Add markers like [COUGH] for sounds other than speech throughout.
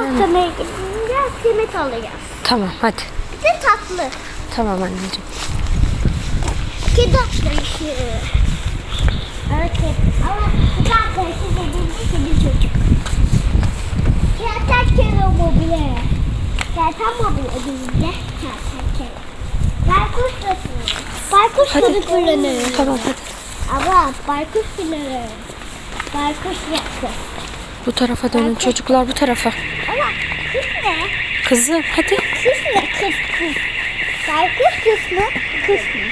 Pastamaya gidince simit alacağız. Tamam hadi. Bir de tatlı. Tamam anneciğim. Kedi arkadaşı. Evet. Ama kedi arkadaşı dediğimde kedi çocuk. Kertenkele mobilya. Kerten mobilya dediğimde kertenkele. Baykuş da. Baykuş da kullanır. Tamam hadi. Ama baykuş sınırı. Baykuş yaptı. Bu tarafa dönün çocuklar bu tarafa. Ama kız ne? Kızım hadi. Kız ne? Kız kız. Baykuş kız mı? Kız mı?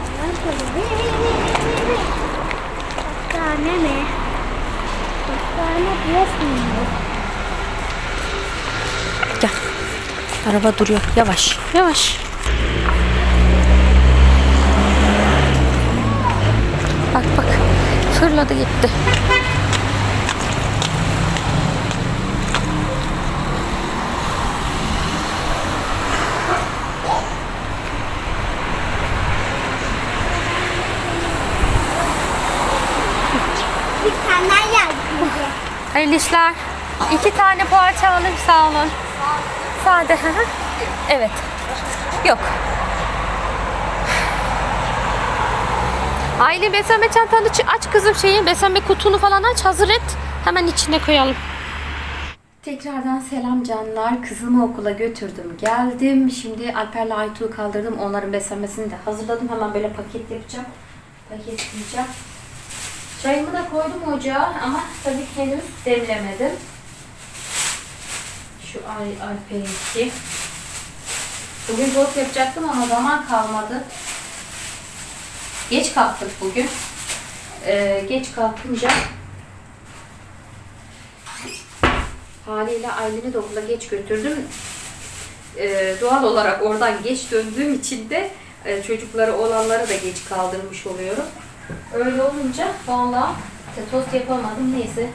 Ondan sonra Hastane mi? Hastane burası mı? Gel. Araba duruyor. Yavaş. Yavaş. Bak bak. Fırladı gitti. Bir tane yazdı. Hayırlı işler. İki tane poğaça alayım sağ olun. Sade. evet. Yok. Aile beslenme çantanı aç kızım şeyi. Beslenme kutunu falan aç hazır et. Hemen içine koyalım. Tekrardan selam canlar. Kızımı okula götürdüm. Geldim. Şimdi Alper'le Aytu'yu kaldırdım. Onların beslenmesini de hazırladım. Hemen böyle paket yapacağım. Paketleyeceğim. Çayımı da koydum ocağa ama tabii henüz demlemedim. Şu ay Alper'inki. Bugün tost yapacaktım ama zaman kalmadı. Geç kalktık bugün. Ee, geç kalkınca haliyle Aylin'i de okula geç götürdüm. Ee, doğal olarak oradan geç döndüğüm için de e, çocukları olanları da geç kaldırmış oluyorum. Öyle olunca işte tost yapamadım. Neyse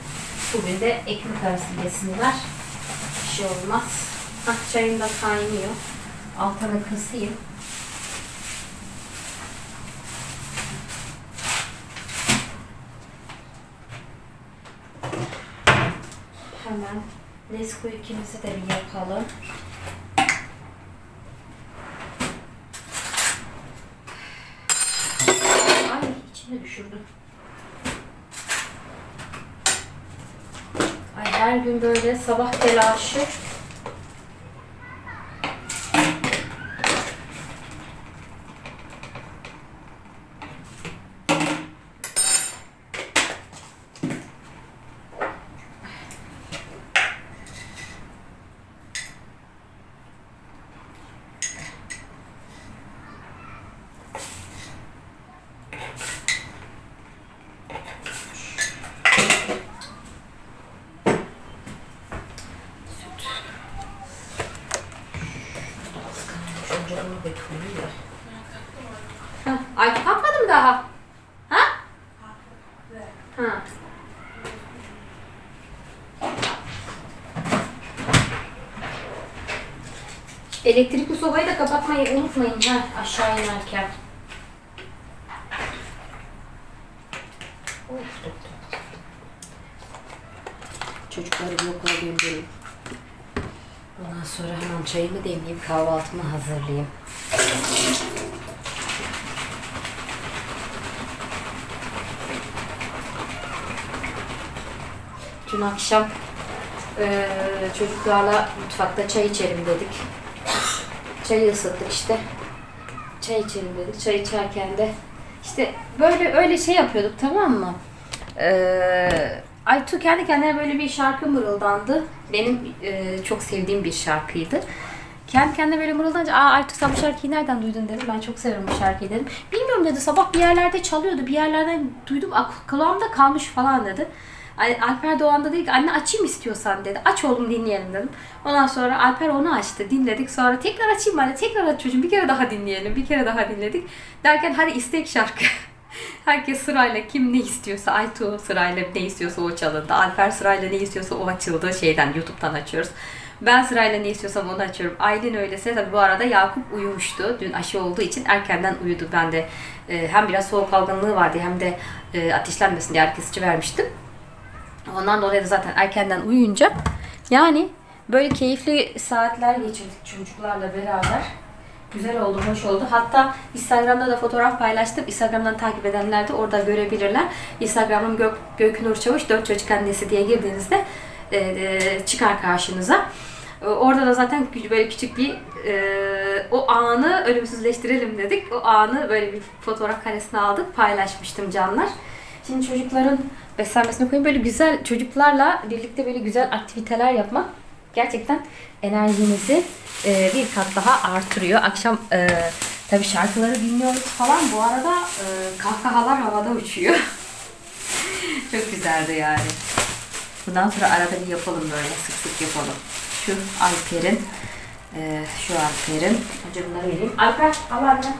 bugün de ekmek arası yesinler. Bir şey olmaz. Hah çayım da kaynıyor. Altını kısayım. Hemen Nesquik'imizi de bir yapalım. Ay içine düşürdüm. Ay her gün böyle sabah telaşı. Ha, Ay kalkmadı mı daha? Ha? Ha. Elektrikli sobayı da kapatmayı unutmayın ha aşağı inerken. Çocukları bir okula göndereyim. Ondan sonra hemen çayımı demleyeyim, kahvaltımı hazırlayayım. Dün akşam eee, çocuklarla mutfakta çay içelim dedik. Çayı ısıttık işte. Çay içelim dedik. Çay içerken de işte böyle öyle şey yapıyorduk tamam mı? Eee Aytu kendi kendine böyle bir şarkı mırıldandı. Benim eee, çok sevdiğim bir şarkıydı. Kendi kendine böyle mırıldanınca aa Aytu sen bu şarkıyı nereden duydun dedim. Ben çok severim bu şarkıyı dedim. Bilmiyorum dedi sabah bir yerlerde çalıyordu. Bir yerlerden duydum kulağımda kalmış falan dedi. Alper Doğan da dedi ki anne açayım istiyorsan dedi. Aç oğlum dinleyelim dedim. Ondan sonra Alper onu açtı dinledik. Sonra tekrar açayım anne tekrar aç çocuğum bir kere daha dinleyelim. Bir kere daha dinledik. Derken hadi istek şarkı. [LAUGHS] Herkes sırayla kim ne istiyorsa Aytu sırayla ne istiyorsa o çalındı. Alper sırayla ne istiyorsa o açıldı şeyden YouTube'dan açıyoruz. Ben sırayla ne istiyorsam onu açıyorum. Aylin öylese tabii bu arada Yakup uyumuştu. Dün aşı olduğu için erkenden uyudu. Ben de e, hem biraz soğuk algınlığı vardı hem de e, ateşlenmesin diye herkes vermiştim. Ondan dolayı da zaten erkenden uyuyunca yani böyle keyifli saatler geçirdik çocuklarla beraber. Güzel oldu, hoş oldu. Hatta Instagram'da da fotoğraf paylaştım. Instagram'dan takip edenler de orada görebilirler. Instagram'ım Gök, Göknur Çavuş, 4 çocuk annesi diye girdiğinizde çıkar karşınıza. E, Orada da zaten böyle küçük bir e, o anı ölümsüzleştirelim dedik. O anı böyle bir fotoğraf karesine aldık, paylaşmıştım canlar. Şimdi çocukların beslenmesini koyayım. Böyle güzel çocuklarla birlikte böyle güzel aktiviteler yapmak gerçekten enerjinizi e, bir kat daha artırıyor. Akşam e, tabii şarkıları dinliyoruz falan. Bu arada e, kahkahalar havada uçuyor. [LAUGHS] Çok güzeldi yani. Bundan sonra arada bir yapalım böyle sık sık yapalım. Şu Alper'in e, şu Alper'in önce bunları vereyim. Alper al anne.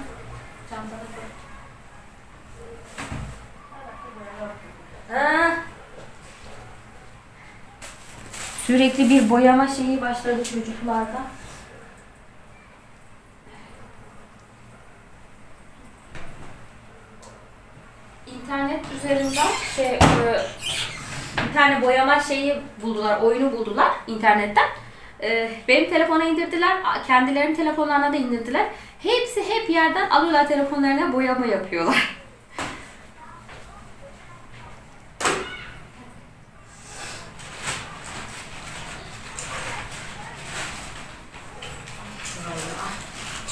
Sürekli bir boyama şeyi başladı çocuklarda. İnternet üzerinden şey e, bir tane boyama şeyi buldular, oyunu buldular internetten. E, benim telefona indirdiler, kendilerinin telefonlarına da indirdiler. Hepsi hep yerden alıyorlar telefonlarına boyama yapıyorlar.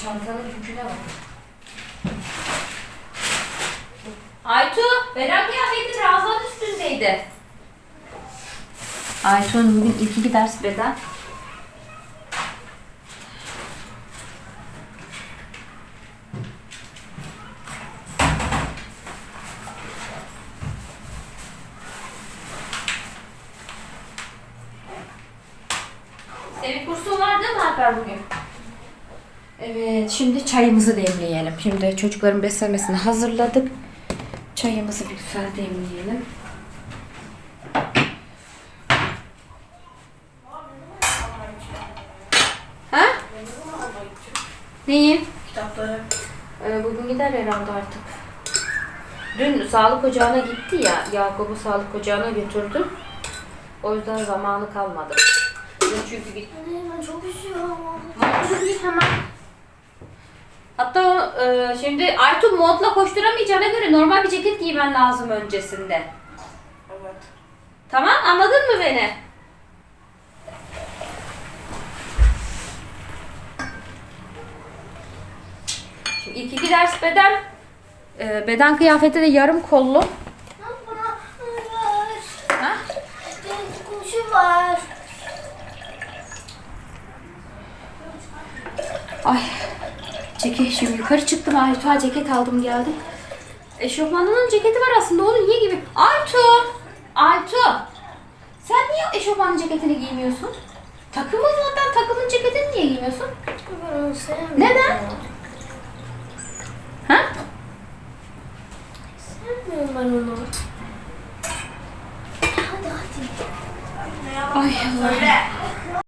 Çantanın yüküne bak. Aytu, Beren kıyafeti Razan üstündeydi. Aytu'nun bugün ilk iki ders beden. Senin kursun var değil mi Alper bugün? Evet, şimdi çayımızı demleyelim. Şimdi çocukların beslenmesini hazırladık. Çayımızı bir güzel demleyelim. Ha? Neyi? Kitapları. Ee, bugün gider herhalde artık. Dün sağlık ocağına gitti ya, Yakup'u sağlık ocağına götürdüm. O yüzden zamanı kalmadı. Dün çünkü gitti. Anne ben çok üşüyorum. Montunu giy hemen. Hatta e, şimdi Aytun montla koşturamayacağına göre normal bir ceket giymen lazım öncesinde. Evet. Tamam anladın mı beni? İlk iki ders beden. e, beden kıyafeti de yarım kollu. Ha? Kuşum var. Ay. Ceket şimdi yukarı çıktım Aytuğa ceket aldım geldim. Eşofmanının ceketi var aslında onu niye gibi? Aytu! Aytu! Sen niye eşofmanın ceketini giymiyorsun? Takımın zaten takımın ceketini niye giymiyorsun? Neden? Huh? I ben onu. Hadi hadi. Ay